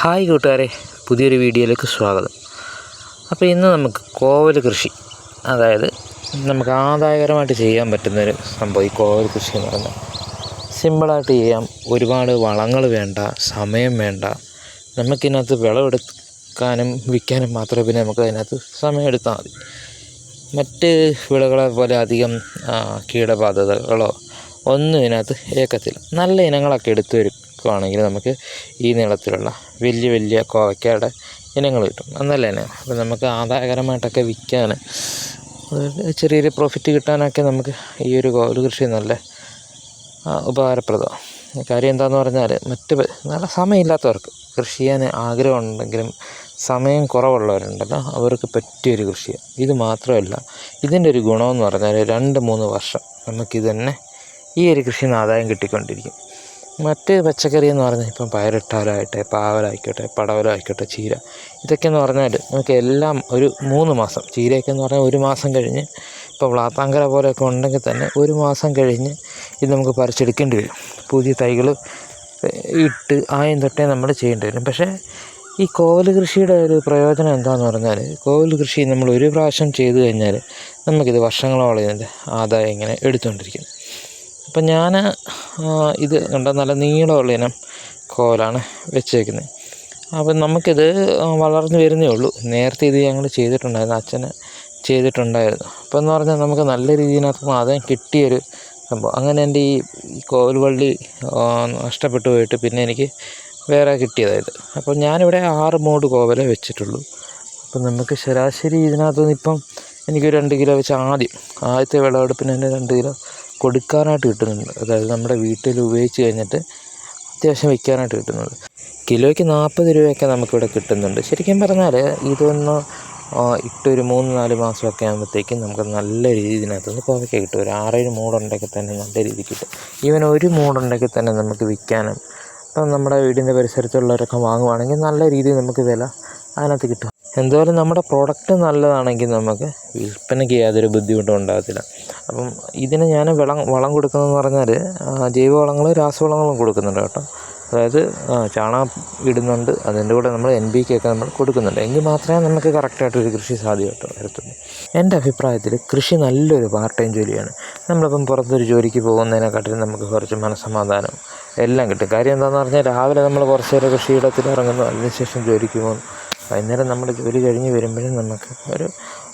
Hi കൂട്ടുകാരെ പുതിയൊരു വീഡിയോയിലേക്ക് സ്വാഗതം. അപ്പോൾ ഇന്ന് നമുക്ക് കോവൽ കൃഷി അതായത് നമുക്ക് ആദായകരമായിട്ട് ചെയ്യാൻ പറ്റുന്നൊരു സംഭവം ഈ കോവൽ കൃഷി എന്ന് പറഞ്ഞാൽ സിമ്പിളായിട്ട് ചെയ്യാം ഒരുപാട് വളങ്ങൾ വേണ്ട സമയം വേണ്ട നമുക്കിതിനകത്ത് വിളവെടുക്കാനും വിൽക്കാനും മാത്രമേ പിന്നെ നമുക്ക് അതിനകത്ത് സമയമെടുത്താൽ മതി. മറ്റ് വിളകളെ പോലെ അധികം കീടബാധകളോ ഒന്നും ഇതിനകത്ത് ഏക്കത്തില്ല നല്ല ഇനങ്ങളൊക്കെ എടുത്തു വയ്ക്കുകയാണെങ്കിൽ നമുക്ക് ഈ നീളത്തിലുള്ള വലിയ വലിയ കോവയ്ക്കയുടെ ഇനങ്ങൾ കിട്ടും. എന്നല്ല തന്നെ അപ്പോൾ നമുക്ക് ആദായകരമായിട്ടൊക്കെ വിൽക്കാൻ ചെറിയൊരു പ്രോഫിറ്റ് കിട്ടാനൊക്കെ നമുക്ക് ഈ ഒരു ഒരു കൃഷി നല്ല ഉപകാരപ്രദമാണ് കാര്യം എന്താണെന്ന് പറഞ്ഞാൽ മറ്റ് നല്ല സമയമില്ലാത്തവർക്ക് കൃഷി ചെയ്യാൻ ആഗ്രഹമുണ്ടെങ്കിലും സമയം കുറവുള്ളവരുണ്ടല്ലോ അവർക്ക് പറ്റിയൊരു കൃഷിയാണ്. ഇത് മാത്രമല്ല ഇതിന്റെ ഒരു ഗുണമെന്ന് പറഞ്ഞാൽ രണ്ട് മൂന്ന് വർഷം നമുക്കിതന്നെ ഈ ഒരു കൃഷിയിൽ നിന്ന് ആദായം കിട്ടിക്കൊണ്ടിരിക്കും. മറ്റ് പച്ചക്കറി എന്ന് പറഞ്ഞാൽ ഇപ്പം പയറിട്ടാലായിട്ടെ പാവലായിക്കോട്ടെ പടവലായിക്കോട്ടെ ചീര. ഇതൊക്കെ എന്ന് പറഞ്ഞാൽ നമുക്ക് എല്ലാം ഒരു മൂന്ന് മാസം ചീരയൊക്കെ എന്ന് പറഞ്ഞാൽ ഒരു മാസം കഴിഞ്ഞ് ഇപ്പോൾ വ്ളാത്താങ്കര പോലെയൊക്കെ ഉണ്ടെങ്കിൽ തന്നെ ഒരു മാസം കഴിഞ്ഞ് ഇത് നമുക്ക് പറിച്ചെടുക്കേണ്ടി വരും. പുതിയ തൈകൾ ഇട്ട് ആയം തൊട്ടേ നമ്മൾ ചെയ്യേണ്ടി വരും. പക്ഷേ ഈ കോവൽ കൃഷിയുടെ ഒരു പ്രയോജനം എന്താണെന്ന് പറഞ്ഞാൽ കോവൽ കൃഷി നമ്മൾ ഒരു പ്രാവശ്യം ചെയ്തു കഴിഞ്ഞാൽ നമുക്കിത് വർഷങ്ങളോളം ഇതിന്റെ ആദായം ഇങ്ങനെ എടുത്തുകൊണ്ടിരിക്കും അപ്പം ഞാൻ ഇത് കണ്ട? നല്ല നീളമുള്ള ഇനം കോലാണ് വെച്ചേക്കുന്നത് അപ്പം നമുക്കിത് വളർന്നു വരുന്നേ ഉള്ളൂ. നേരത്തെ ഇത് ഞങ്ങൾ ചെയ്തിട്ടുണ്ടായിരുന്നു. അച്ഛന് ചെയ്തിട്ടുണ്ടായിരുന്നു. അപ്പം എന്ന് പറഞ്ഞാൽ നമുക്ക് നല്ല രീതിയിനകത്ത് ആദ്യം കിട്ടിയൊരു സംഭവം. അങ്ങനെ എന്റെ ഈ കോൽവള്ളി നഷ്ടപ്പെട്ടു പോയിട്ട് പിന്നെ എനിക്ക് വേറെ കിട്ടിയതായത്. അപ്പോൾ ഞാനിവിടെ ആറ് മൂട് കോവലേ വെച്ചിട്ടുള്ളൂ. അപ്പം നമുക്ക് ശരാശരി ഇതിനകത്ത് നിന്ന് ഇപ്പം എനിക്ക് രണ്ട് കിലോ വെച്ച് ആദ്യം ആദ്യത്തെ വിളവെടുപ്പിന് തന്നെ രണ്ട് കിലോ കൊടുക്കാനായിട്ട് കിട്ടുന്നുണ്ട്. അതായത് നമ്മുടെ വീട്ടിൽ ഉപയോഗിച്ച് കഴിഞ്ഞിട്ട് അത്യാവശ്യം വിൽക്കാനായിട്ട് കിട്ടുന്നത് കിലോയ്ക്ക് നാൽപ്പത് രൂപയൊക്കെ നമുക്കിവിടെ കിട്ടുന്നുണ്ട്. ശരിക്കും പറഞ്ഞാൽ ഇതൊന്ന് ഇട്ടൊരു മൂന്ന് നാല് മാസമൊക്കെ ആകുമ്പോഴത്തേക്കും നമുക്ക് നല്ല രീതിയിൽ ഇതിനകത്തുനിന്ന് കുറയ്ക്കെ കിട്ടും. ഒരു ആറേഴ് മൂടുണ്ടെങ്കിൽ തന്നെ നല്ല രീതിയിൽ കിട്ടും. ഈവൻ ഒരു മൂടുണ്ടെങ്കിൽ തന്നെ നമുക്ക് വിൽക്കാനും ഇപ്പം നമ്മുടെ വീടിന്റെ പരിസരത്തുള്ളവരൊക്കെ വാങ്ങുവാണെങ്കിൽ നല്ല രീതിയിൽ നമുക്ക് വില അതിനകത്ത് കിട്ടും. എന്തായാലും നമ്മുടെ പ്രോഡക്റ്റ് നല്ലതാണെങ്കിൽ നമുക്ക് വിൽപ്പനയ്ക്ക് യാതൊരു ബുദ്ധിമുട്ടും ഉണ്ടാകത്തില്ല. അപ്പം ഇതിന് ഞാൻ വളം വളം കൊടുക്കുന്നതെന്ന് പറഞ്ഞാൽ ജൈവവളങ്ങളും രാസവളങ്ങളും കൊടുക്കുന്നുണ്ട് കേട്ടോ. അതായത് ചാണകം ഇടുന്നുണ്ട് അതിന്റെ കൂടെ നമ്മൾ എൻ ബി കെയൊക്കെ നമ്മൾ കൊടുക്കുന്നുണ്ട്. എങ്കിൽ മാത്രമേ നമുക്ക് കറക്റ്റായിട്ട് ഒരു കൃഷി സാധ്യമായിട്ട് വരത്തുള്ളൂ. എന്റെ അഭിപ്രായത്തിൽ കൃഷി നല്ലൊരു പാർട്ട് ടൈം ജോലിയാണ്. നമ്മളിപ്പം പുറത്തൊരു ജോലിക്ക് പോകുന്നതിനെക്കാട്ടിലും നമുക്ക് കുറച്ച് മനസ്സമാധാനം എല്ലാം കിട്ടും. കാര്യം എന്താണെന്ന് പറഞ്ഞാൽ രാവിലെ നമ്മൾ കുറച്ച് നേരം കൃഷിയിടത്തിൽ ഇറങ്ങുന്നു അതിനുശേഷം ജോലിക്ക് പോകുന്നു. വൈകുന്നേരം നമ്മൾ ജോലി കഴിഞ്ഞ് വരുമ്പോഴും നമുക്ക് ഒരു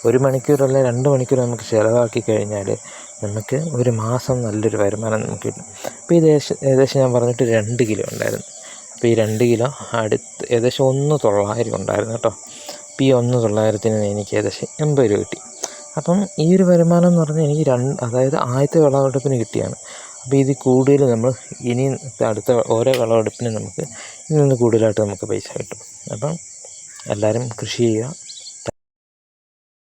ഒരു മണിക്കൂർ അല്ലെ രണ്ട് മണിക്കൂർ നമുക്ക് ചിലവാക്കി കഴിഞ്ഞാൽ നമുക്ക് ഒരു മാസം നല്ലൊരു വരുമാനം നമുക്ക് കിട്ടും. അപ്പോൾ ഇത് ഏകദേശം ഞാൻ പറഞ്ഞിട്ട് രണ്ട് കിലോ ഉണ്ടായിരുന്നു. അപ്പോൾ ഈ രണ്ട് കിലോ അടുത്ത് ഏകദേശം ഒന്ന് തൊള്ളായിരം ഉണ്ടായിരുന്നു കേട്ടോ. അപ്പോൾ ഈ ഒന്ന് തൊള്ളായിരത്തിന് എനിക്ക് ഏകദേശം എൺപത് രൂപ കിട്ടി. അപ്പം ഈ ഒരു വരുമാനം എന്ന് പറഞ്ഞാൽ എനിക്ക് രണ്ട് അതായത് ആദ്യത്തെ വിളവെടുപ്പിന് കിട്ടിയാണ്. അപ്പോൾ ഇത് കൂടുതൽ നമ്മൾ ഇനി അടുത്ത ഓരോ വിളവെടുപ്പിനും നമുക്ക് ഇതിൽ നിന്ന് കൂടുതലായിട്ട് നമുക്ക് പൈസ കിട്ടും. അപ്പം എല്ലാവരും കൃഷി ചെയ്യുക.